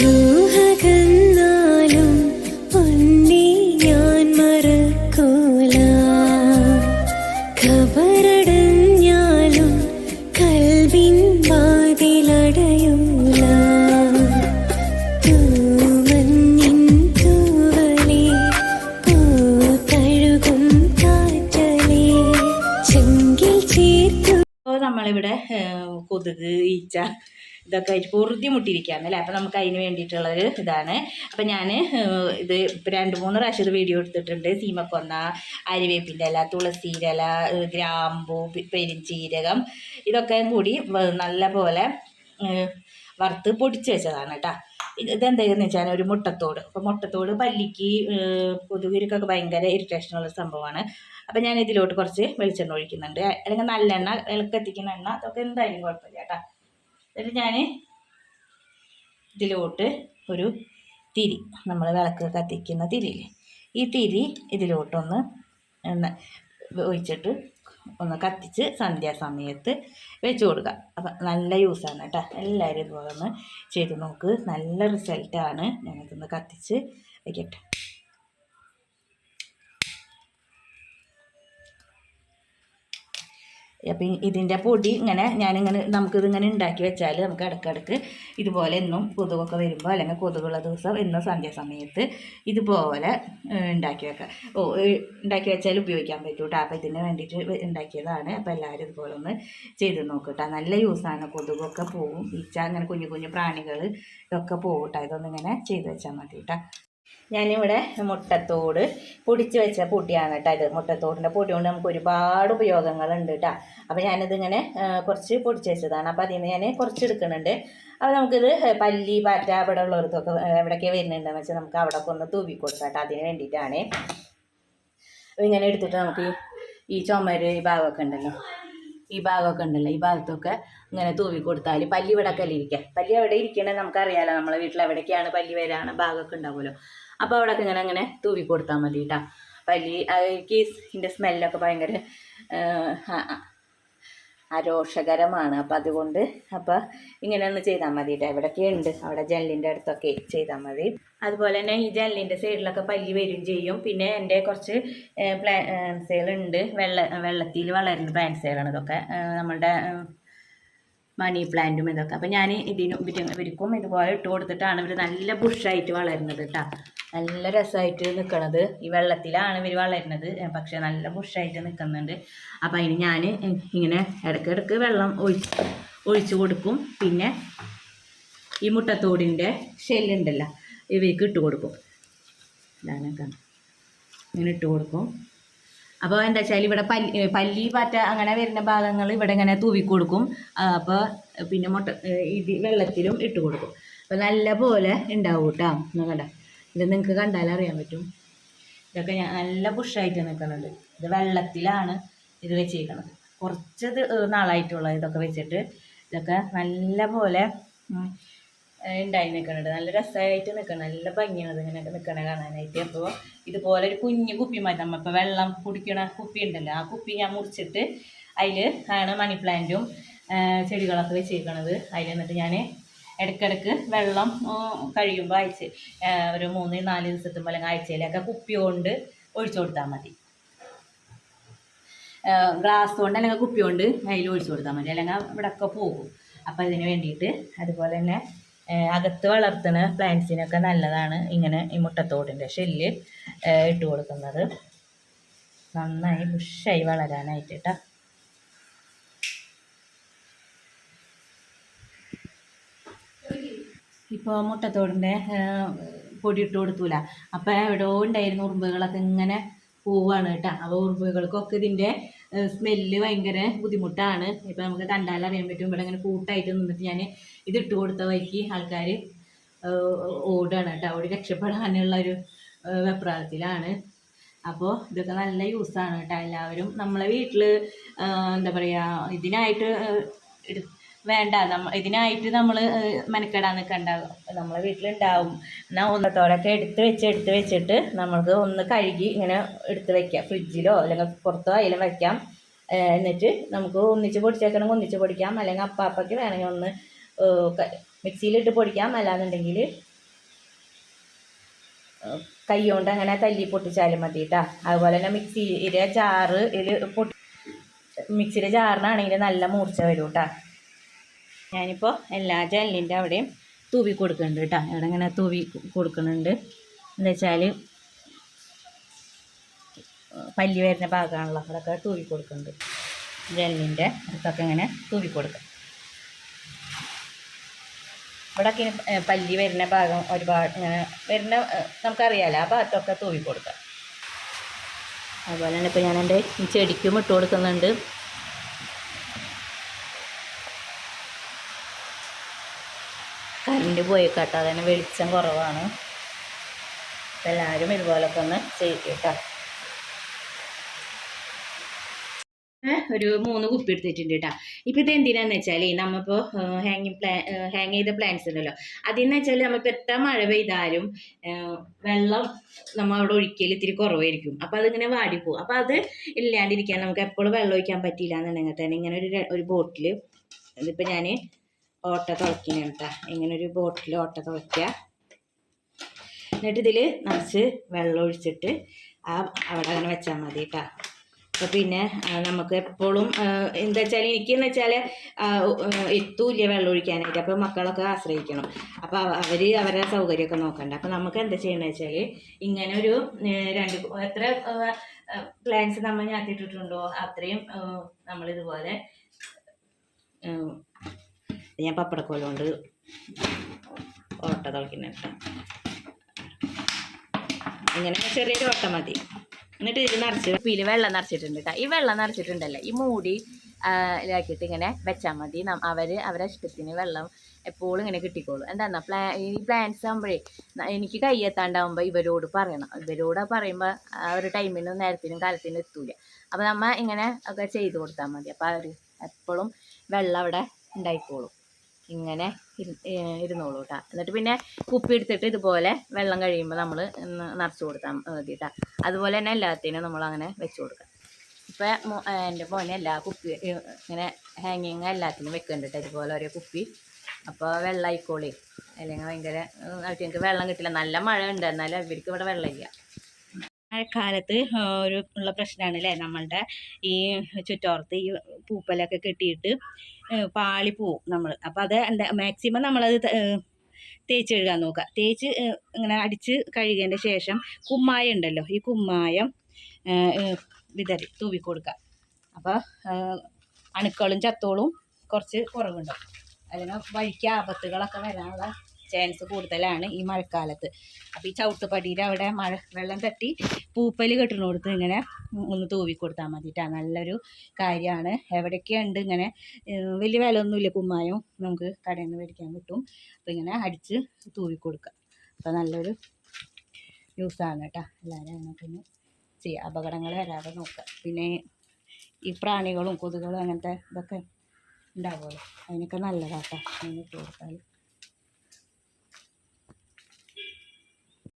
രൂഹകന്നാലും പൊന്നെ ഞാൻ മറക്കൂല. ഖബറടഞ്ഞാലും കൽവിൻ വാതിലടയൂല. തൂമഞ്ഞിൻ തൂവലേ പൂത്തഴുകും കാറ്റലേ ചെങ്കിൽ ചേർത്തു. നമ്മളിവിടെ കൊതുക് ഈച്ച ഇതൊക്കെ ആയിട്ട് പൊറുതി മുട്ടിയിരിക്കുകയാണ് അല്ലേ? അപ്പോൾ നമുക്ക് അതിന് വേണ്ടിയിട്ടുള്ളൊരു ഇതാണ്. അപ്പം ഞാൻ ഇത് രണ്ട് മൂന്ന് പ്രാവശ്യം ഇത് വീഡിയോ എടുത്തിട്ടുണ്ട്. സീമക്കൊന്ന അരിവേപ്പിന്റെ ഇല തുളസിയുടെ ഇല ഗ്രാമ്പൂ പെരിഞ്ചീരകം. ഇതൊക്കെ കൂടി നല്ല പോലെ വറുത്ത് പൊടിച്ച് വെച്ചതാണ് കേട്ടോ. ഇത് ഇതെന്തായെന്ന് വെച്ചാൽ ഒരു മുട്ടത്തോട്. അപ്പോൾ മുട്ടത്തോട് പല്ലിക്ക് കൊതുകിരിക്കൊക്കെ ഭയങ്കര ഇറിറ്റേഷനുള്ള സംഭവമാണ്. അപ്പം ഞാൻ ഇതിലോട്ട് കുറച്ച് വെളിച്ചെണ്ണ ഒഴിക്കുന്നുണ്ട്. അല്ലെങ്കിൽ നല്ലെണ്ണ വിളക്കെത്തിക്കുന്ന എണ്ണ അതൊക്കെ എന്തായാലും കുഴപ്പമില്ല കേട്ടോ. എന്നിട്ട് ഞാൻ ഇതിലോട്ട് ഒരു തിരി നമ്മൾ വിളക്ക് കത്തിക്കുന്ന തിരിയില്ലേ? ഈ തിരി ഇതിലോട്ടൊന്ന് ഒഴിച്ചിട്ട് ഒന്ന് കത്തിച്ച് സന്ധ്യാസമയത്ത് വെച്ച് കൊടുക്കുക. അപ്പം നല്ല യൂസാണ് കേട്ടോ. എല്ലാവരും ഇതുപോലെ ഒന്ന് ചെയ്ത് നോക്ക്. നല്ല റിസൾട്ടാണ് ഞാനിതൊന്ന് കത്തിച്ച് വയ്ക്കട്ടെ അപ്പം ഇതിന്റെ പൊടി ഇങ്ങനെ ഞാനിങ്ങനെ നമുക്കിതിങ്ങനെ ഉണ്ടാക്കി വെച്ചാൽ നമുക്ക് ഇടയ്ക്കിടയ്ക്ക് ഇതുപോലെ എന്നും കൊതുകൊക്കെ വരുമ്പോൾ അല്ലെങ്കിൽ കൊതുകുള്ള ദിവസം എന്നും സന്ധ്യാസമയത്ത് ഇതുപോലെ ഉണ്ടാക്കി വെക്കാം. ഓ ഉണ്ടാക്കി വെച്ചാൽ ഉപയോഗിക്കാൻ പറ്റും കേട്ടോ അപ്പോൾ ഇതിന് വേണ്ടിയിട്ട് ഉണ്ടാക്കിയതാണ്. അപ്പോൾ എല്ലാവരും ഇതുപോലെ ഒന്ന് ചെയ്ത് നോക്കട്ടോ നല്ല യൂസാണ് കൊതുകൊക്കെ പോവും. ഈച്ച അങ്ങനെ കുഞ്ഞു കുഞ്ഞു പ്രാണികൾ ഇതൊക്കെ പോവും ഇതൊന്നിങ്ങനെ ചെയ്ത് വെച്ചാൽ മതി കേട്ടോ ഞാനിവിടെ മുട്ടത്തോട് പൊടിച്ച് വെച്ച പൊടിയാണ് കേട്ടോ ഇത്. മുട്ടത്തോടിന്റെ പൊടി കൊണ്ട് നമുക്ക് ഒരുപാട് ഉപയോഗങ്ങളുണ്ട് കേട്ടോ. അപ്പോൾ ഞാനിതിങ്ങനെ കുറച്ച് പൊടിച്ച് വെച്ചതാണ്. അപ്പോൾ അതിൽ നിന്ന് ഞാൻ കുറച്ച് എടുക്കുന്നുണ്ട്. അപ്പോൾ നമുക്കിത് പല്ലി പാറ്റ ഇവിടെ ഉള്ളവർക്കൊക്കെ എവിടെയൊക്കെ വരുന്നുണ്ടെന്ന് വെച്ചാൽ നമുക്ക് അവിടെ ഒക്കെ ഒന്ന് തൂവി കൊടുക്കാം കേട്ടോ. അതിന് വേണ്ടിയിട്ടാണ്. ഇങ്ങനെ എടുത്തിട്ട് നമുക്ക് ഈ ചുമര് ഈ ഭാഗമൊക്കെ ഉണ്ടല്ലോ. ഈ ഭാഗമൊക്കെ ഉണ്ടല്ലോ ഈ ഭാഗത്തൊക്കെ ഇങ്ങനെ തൂവി കൊടുത്താൽ പല്ലി ഇരിക്കുക പല്ലി എവിടെ ഇരിക്കണേ നമുക്കറിയാലോ നമ്മളെ വീട്ടിൽ എവിടേക്കാണ് പല്ലി വരാണ് ഭാഗമൊക്കെ ഉണ്ടാവുമല്ലോ. അപ്പോൾ അവിടെയൊക്കെ ഇങ്ങനെ അങ്ങനെ തൂവി കൊടുത്താൽ മതി കേട്ടോ പല്ലി എനിക്ക് ഇതിന്റെ സ്മെല്ലൊക്കെ ഭയങ്കര അരോഷകരമാണ്. അപ്പം അതുകൊണ്ട് അപ്പോൾ ഇങ്ങനെ ഒന്ന് ചെയ്താൽ മതി കേട്ടോ എവിടെയൊക്കെ ഉണ്ട്. അവിടെ ജനലിന്റെ അടുത്തൊക്കെ ചെയ്താൽ മതി. അതുപോലെ തന്നെ ഈ ജനലിന്റെ സൈഡിലൊക്കെ പല്ലി വരും ചെയ്യും. പിന്നെ എന്റെ കുറച്ച് പ്ലാൻസുകളുണ്ട് വെള്ള വെള്ളത്തിൽ വളരുന്ന പ്ലാൻസുകളാണ് ഇതൊക്കെ നമ്മളുടെ മണി പ്ലാന്റും ഇതൊക്കെ അപ്പം ഞാൻ ഇതിന് ഇവർക്കും ഇതുപോലെ ഇട്ട് കൊടുത്തിട്ടാണ് ഇവർ നല്ല ബുഷായിട്ട് വളരുന്നത് കേട്ടോ നല്ല രസമായിട്ട് നിൽക്കണത് ഈ വെള്ളത്തിലാണ് ഇവർ വളരുന്നത്. പക്ഷെ നല്ല ബുഷായിട്ട് നിൽക്കുന്നുണ്ട് അപ്പം അതിന് ഞാൻ ഇങ്ങനെ ഇടയ്ക്കിടയ്ക്ക് വെള്ളം ഒഴിച്ച് ഒഴിച്ചു കൊടുക്കും. പിന്നെ ഈ മുട്ടത്തോടിന്റെ ഷെല്ലുണ്ടല്ലോ ഇവയ്ക്ക് ഇട്ട് കൊടുക്കും. ഇതാണ് ഇങ്ങനെ ഇട്ട് കൊടുക്കും. അപ്പോൾ എന്താ വെച്ചാൽ ഇവിടെ പല്ലി പല്ലി പാറ്റ അങ്ങനെ വരുന്ന ഭാഗങ്ങൾ ഇവിടെ ഇങ്ങനെ തൂവി കൊടുക്കും. അപ്പോൾ പിന്നെ മുട്ട ഇത് വെള്ളത്തിലും ഇട്ട് കൊടുക്കും. അപ്പോൾ നല്ല പോലെ ഉണ്ടാവും കേട്ടോ കണ്ട. ഇത് നിങ്ങൾക്ക് കണ്ടാൽ അറിയാൻ പറ്റും. ഇതൊക്കെ ഞാൻ നല്ല പുഷായിട്ട് നിൽക്കുന്നുണ്ട് ഇത് വെള്ളത്തിലാണ് ഇത് വെച്ചിരിക്കുന്നത് കുറച്ചത് നാളായിട്ടുള്ള ഇതൊക്കെ വെച്ചിട്ട് ഇതൊക്കെ നല്ല പോലെ ഉണ്ടായി നിൽക്കുന്നുണ്ട് നല്ല രസമായിട്ട് നിൽക്കണം നല്ല ഭംഗിയാണ് ഇങ്ങനെ നിൽക്കണ കാണാനായിട്ട്. അപ്പോൾ ഇതുപോലെ ഒരു കുഞ്ഞു കുപ്പി മതി നമ്മളിപ്പോൾ വെള്ളം കുടിക്കണ കുപ്പി ഉണ്ടല്ലോ ആ കുപ്പി ഞാൻ മുറിച്ചിട്ട് അതിൽ ആണ് മണി പ്ലാന്റും ചെടികളൊക്കെ വെച്ചിരിക്കണത് അതിൽ എന്നിട്ട് ഞാൻ ഇടയ്ക്കിടയ്ക്ക് വെള്ളം കഴിയുമ്പോൾ ആഴ്ച ഒരു മൂന്ന് നാല് ദിവസത്തുമ്പോൾ അല്ലെങ്കിൽ ആഴ്ചയിലൊക്കെ കുപ്പി കൊണ്ട് ഒഴിച്ചു കൊടുത്താൽ മതി. ഗ്ലാസ് കൊണ്ട് അല്ലെങ്കിൽ കുപ്പി കൊണ്ട് അതിൽ ഒഴിച്ചു കൊടുത്താൽ മതി. അല്ലെങ്കിൽ ഇവിടെയൊക്കെ പോകും. അപ്പോൾ ഇതിന് വേണ്ടിയിട്ട് അതുപോലെ തന്നെ അകത്ത് വളർത്തുന്ന പ്ലാന്റ്സിനൊക്കെ നല്ലതാണ് ഇങ്ങനെ ഈ മുട്ടത്തോടിന്റെ ഷെല്ല് ഇട്ട് കൊടുക്കുന്നത്. നന്നായി ബുഷായി വളരാനായിട്ട് കേട്ടോ ഇപ്പോൾ മുട്ടത്തോടിന്റെ പൊടി ഇട്ട് കൊടുത്തൂല. അപ്പോൾ എവിടെയോ ഉണ്ടായിരുന്ന ഉറുമ്പുകളൊക്കെ ഇങ്ങനെ പോവാണ് കേട്ടോ അപ്പോൾ ഉറുമ്പുകൾക്കൊക്കെ ഇതിന്റെ സ്മെല്ല് ഭയങ്കര ബുദ്ധിമുട്ടാണ്. ഇപ്പം നമുക്ക് കണ്ടാൽ അറിയാൻ പറ്റും. ഇവിടെ ഇങ്ങനെ കൂട്ടായിട്ട് നിന്നിട്ട് ഞാൻ ഇത് ഇട്ട് കൊടുത്ത വഴിക്ക് ആൾക്കാർ ഓടുകയാണ് കേട്ടോ. ഓടി രക്ഷപ്പെടാനുള്ള ഒരു വെപ്രാളത്തിലാണ്. അപ്പോൾ ഇതൊക്കെ നല്ല യൂസാണ് കേട്ടോ എല്ലാവരും. നമ്മളെ വീട്ടിൽ എന്താ പറയുക ഇതിനായിട്ട് ഏഹ് എടു വേണ്ട. നമ്മ ഇതിനായിട്ട് നമ്മൾ മെനക്കെടാൻ നിൽക്കണ്ട നമ്മളെ വീട്ടിലുണ്ടാവും. എന്നാൽ ഒന്നത്തോടൊക്കെ എടുത്ത് വെച്ച് എടുത്ത് വെച്ചിട്ട് നമ്മൾക്ക് ഒന്ന് കഴുകി ഇങ്ങനെ എടുത്ത് വെക്കാം. ഫ്രിഡ്ജിലോ അല്ലെങ്കിൽ പുറത്തോ അതിലും വയ്ക്കാം എന്നിട്ട് നമുക്ക് ഒന്നിച്ച് പൊടിച്ചേക്കണമെങ്കിൽ ഒന്നിച്ച് പൊടിക്കാം. അല്ലെങ്കിൽ അപ്പാപ്പയ്ക്ക് വേണമെങ്കിൽ ഒന്ന് മിക്സിയിലിട്ട് പൊടിക്കാം. അല്ലാന്നുണ്ടെങ്കിൽ കൈ കൊണ്ട് അങ്ങനെ തല്ലി പൊട്ടിച്ചാലും മതി കേട്ടോ അതുപോലെ തന്നെ മിക്സിയിലെ ജാറ് ഇതിൽ പൊട്ടി മിക്സിയുടെ ജാറിനാണെങ്കിൽ നല്ല മൂർച്ച വരും കേട്ടോ ഞാനിപ്പോൾ എല്ലാ ജനലിന്റെ അവിടെയും തൂവി കൊടുക്കുന്നുണ്ട് കേട്ടോ. ഇവിടെ ഇങ്ങനെ തൂവി കൊടുക്കുന്നുണ്ട്. എന്താ വെച്ചാൽ പല്ലി വരുന്ന ഭാഗമാണല്ലോ. അവിടെയൊക്കെ തൂവി കൊടുക്കുന്നുണ്ട്. ജനലിന്റെ അടുത്തൊക്കെ ഇങ്ങനെ തൂവി കൊടുക്കുക ഇവിടെയൊക്കെ പല്ലി വരുന്ന ഭാഗം ഒരുപാട് ഇങ്ങനെ വരുന്ന നമുക്കറിയാലോ ആ ഭാഗത്തൊക്കെ തൂവി കൊടുക്കാം. അതുപോലെ തന്നെ ഇപ്പോൾ ഞാൻ എന്റെ ചെടിക്കും ഇട്ട് കൊടുക്കുന്നുണ്ട്. പോയി കേട്ടോ അതിന് വെളിച്ചം കുറവാണ്. എല്ലാവരും ഇതുപോലൊക്കെ ഒന്ന് ചെയ്യും കേട്ടോ ഒരു മൂന്ന് കുപ്പി എടുത്തിട്ടുണ്ട് കേട്ടോ ഇപ്പം ഇത് എന്തിനാന്ന് വെച്ചാൽ നമ്മളിപ്പോൾ ഹാങ്ങിങ് പ്ലാ ഹാങ് ചെയ്ത പ്ലാന്റ്സ് ഉണ്ടല്ലോ. അതിന്ന് വെച്ചാൽ നമ്മളിപ്പോൾ എത്ര മഴ പെയ്താലും വെള്ളം നമ്മൾ അവിടെ ഒഴിക്കൽ ഇത്തിരി കുറവായിരിക്കും. അപ്പോൾ അതിങ്ങനെ വാടിപ്പോവും. അപ്പോൾ അത് ഇല്ലാണ്ടിരിക്കാൻ നമുക്ക് എപ്പോഴും വെള്ളം ഒഴിക്കാൻ പറ്റിയില്ല എന്നുണ്ടെങ്കിൽ തന്നെ ഇങ്ങനെ ഒരു ഒരു ബോട്ടിൽ ഇതിപ്പോൾ ഞാൻ ഓട്ട തുളയ്ക്കണം ഇങ്ങനെ ഒരു ബോട്ടിൽ ഓട്ട തുളയ്ക്കുക എന്നിട്ട് ഇതിൽ നിറച്ച് വെള്ളം ഒഴിച്ചിട്ട് ആ അവിടെ അങ്ങനെ വെച്ചാൽ മതി കേട്ടോ അപ്പോൾ പിന്നെ നമുക്ക് എപ്പോഴും എന്താ വെച്ചാൽ എനിക്കെന്ന് വെച്ചാൽ എത്തൂല്ല വെള്ളം ഒഴിക്കാനായിട്ട്. അപ്പോൾ മക്കളൊക്കെ ആശ്രയിക്കണം. അപ്പോൾ അവർ അവരുടെ സൗകര്യമൊക്കെ നോക്കണ്ട. അപ്പോൾ നമുക്ക് എന്താ ചെയ്യണമെന്ന് വെച്ചാൽ ഇങ്ങനെ ഒരു രണ്ട് എത്ര പ്ലാൻസ് നമ്മൾ ഞാത്തിട്ടിട്ടുണ്ടോ അത്രയും നമ്മൾ ഏ, ഞാൻ പപ്പടക്കോല കൊണ്ട് ഓട്ട തിളക്കുന്ന കേട്ടോ ഇങ്ങനെ ചെറിയൊരു ഓട്ട മതി. എന്നിട്ട് ഇത് നിറച്ച് പിന്നെ വെള്ളം നിറച്ചിട്ടുണ്ട് കേട്ടോ ഈ വെള്ളം നിറച്ചിട്ടുണ്ടല്ലോ. ഈ മൂടി ഇതാക്കിയിട്ട് ഇങ്ങനെ വെച്ചാൽ മതി. അവർ അവർ ഇഷ്ടത്തിന് വെള്ളം എപ്പോഴും ഇങ്ങനെ കിട്ടിക്കോളും. എന്താന്നാ പ്ലാ ഈ പ്ലാന്റ്സ് ആകുമ്പോഴേ എനിക്ക് കയ്യെത്താണ്ടാവുമ്പോൾ ഇവരോട് പറയണം. ഇവരോട് പറയുമ്പോൾ ആ ഒരു ടൈമിനും നേരത്തിനും കാലത്തിനും എത്തൂല. അപ്പോൾ നമ്മ ഇങ്ങനെ ഒക്കെ ചെയ്ത് കൊടുത്താൽ മതി. അപ്പോൾ അവർ എപ്പോഴും വെള്ളം അവിടെ ഉണ്ടായിക്കോളും. ഇങ്ങനെ ഇരുന്നോളൂ കേട്ടോ എന്നിട്ട് പിന്നെ കുപ്പി എടുത്തിട്ട് ഇതുപോലെ വെള്ളം കഴിയുമ്പോൾ നമ്മൾ നിറച്ച് കൊടുത്താൽ മതി അതുപോലെ തന്നെ എല്ലാത്തിനും നമ്മൾ അങ്ങനെ വെച്ച് കൊടുക്കാം. ഇപ്പം എന്റെ മോനെ എല്ലാ കുപ്പി ഇങ്ങനെ ഹാങ്ങിങ് എല്ലാത്തിനും വെക്കുന്നുണ്ട് ഇതുപോലെ ഓരോ കുപ്പി. അപ്പോൾ വെള്ളം ആയിക്കോളി. അല്ലെങ്കിൽ ഭയങ്കര എനിക്ക് വെള്ളം കിട്ടില്ല. നല്ല മഴ ഉണ്ട് എന്നാലും ഇവർക്ക് ഇവിടെ വെള്ളമില്ല മഴക്കാലത്ത് ഒരു ഉള്ള പ്രശ്നമാണ് അല്ലേ നമ്മളുടെ ഈ ചുറ്റോറത്ത് ഈ പൂപ്പലൊക്കെ കെട്ടിയിട്ട് പാളി പോവും നമ്മൾ അപ്പോൾ അത് എന്താ മാക്സിമം നമ്മളത് തേച്ച് കഴുകാൻ നോക്കുക തേച്ച് ഇങ്ങനെ അടിച്ച് കഴുകിയതിന്റെ ശേഷം കുമ്മായം ഉണ്ടല്ലോ ഈ കുമ്മായം വിതറി തൂവി കൊടുക്കുക അപ്പോൾ അണുക്കളും ചത്തോളും കുറച്ച് കുറവുണ്ടാവും. അതിന് വഴിക്ക് ആപത്തുകളൊക്കെ വരാനുള്ള ചാൻസ് കൂടുതലാണ് ഈ മഴക്കാലത്ത്. അപ്പോൾ ഈ ചവിട്ടുപടിയുടെ അവിടെ മഴ വെള്ളം തട്ടി പൂപ്പൽ കൊടുത്ത് ഇങ്ങനെ ഒന്ന് തൂവി കൊടുത്താൽ നല്ലൊരു കാര്യമാണ്. എവിടെയൊക്കെയുണ്ട് ഇങ്ങനെ വലിയ വില ഒന്നുമില്ല കുമ്മായം നമുക്ക് കടയിൽ നിന്ന് മേടിക്കാൻ കിട്ടും. അപ്പോൾ ഇങ്ങനെ അടിച്ച് തൂവി കൊടുക്കുക അപ്പോൾ നല്ലൊരു യൂസാണ് കേട്ടോ. എല്ലാവരും അങ്ങനെയൊക്കെ ഒന്ന് ചെയ്യുക അപകടങ്ങൾ വരാതെ നോക്കുക പിന്നെ ഈ പ്രാണികളും കൊതുകുകളും അങ്ങനത്തെ ഇതൊക്കെ ഉണ്ടാവുമല്ലോ. അതിനൊക്കെ നല്ലതാട്ടോ ഇട്ട് കൊടുത്താൽ